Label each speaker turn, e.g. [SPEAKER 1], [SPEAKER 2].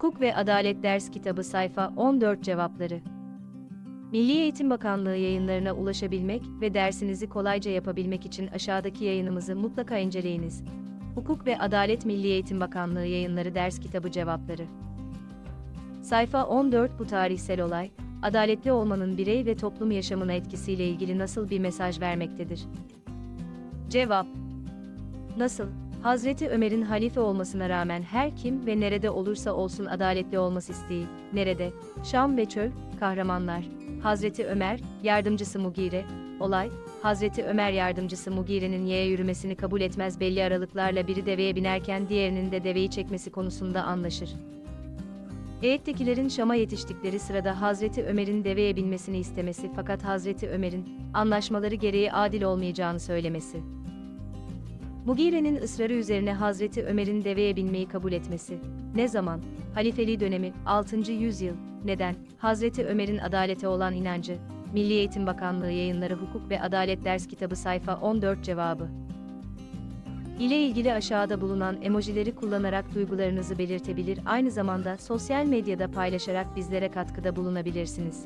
[SPEAKER 1] Hukuk ve Adalet Ders Kitabı sayfa 14 cevapları. Milli Eğitim Bakanlığı yayınlarına ulaşabilmek ve dersinizi kolayca yapabilmek için aşağıdaki yayınımızı mutlaka inceleyiniz. Hukuk ve Adalet Milli Eğitim Bakanlığı yayınları ders kitabı cevapları. Sayfa 14 Bu tarihsel olay, adaletli olmanın birey ve toplum yaşamına etkisiyle ilgili nasıl bir mesaj vermektedir? Cevap Nasıl? Hazreti Ömer'in halife olmasına rağmen her kim ve nerede olursa olsun adaletli olması isteği, nerede? Şam ve çöl, kahramanlar. Hazreti Ömer, yardımcısı Mugire, olay, Hazreti Ömer yardımcısı Mugire'nin yaya yürümesini kabul etmez belli aralıklarla biri deveye binerken diğerinin de deveyi çekmesi konusunda anlaşır. Heyettekilerin Şam'a yetiştikleri sırada Hazreti Ömer'in deveye binmesini istemesi fakat Hazreti Ömer'in, anlaşmaları gereği adil olmayacağını söylemesi. Mugire'nin ısrarı üzerine Hazreti Ömer'in deveye binmeyi kabul etmesi. Ne zaman? Halifeliği dönemi 6. yüzyıl. Neden? Hazreti Ömer'in adalete olan inancı. Milli Eğitim Bakanlığı Yayınları Hukuk ve Adalet Ders Kitabı sayfa 14 cevabı. ile ilgili aşağıda bulunan emojileri kullanarak duygularınızı belirtebilir, aynı zamanda sosyal medyada paylaşarak bizlere katkıda bulunabilirsiniz.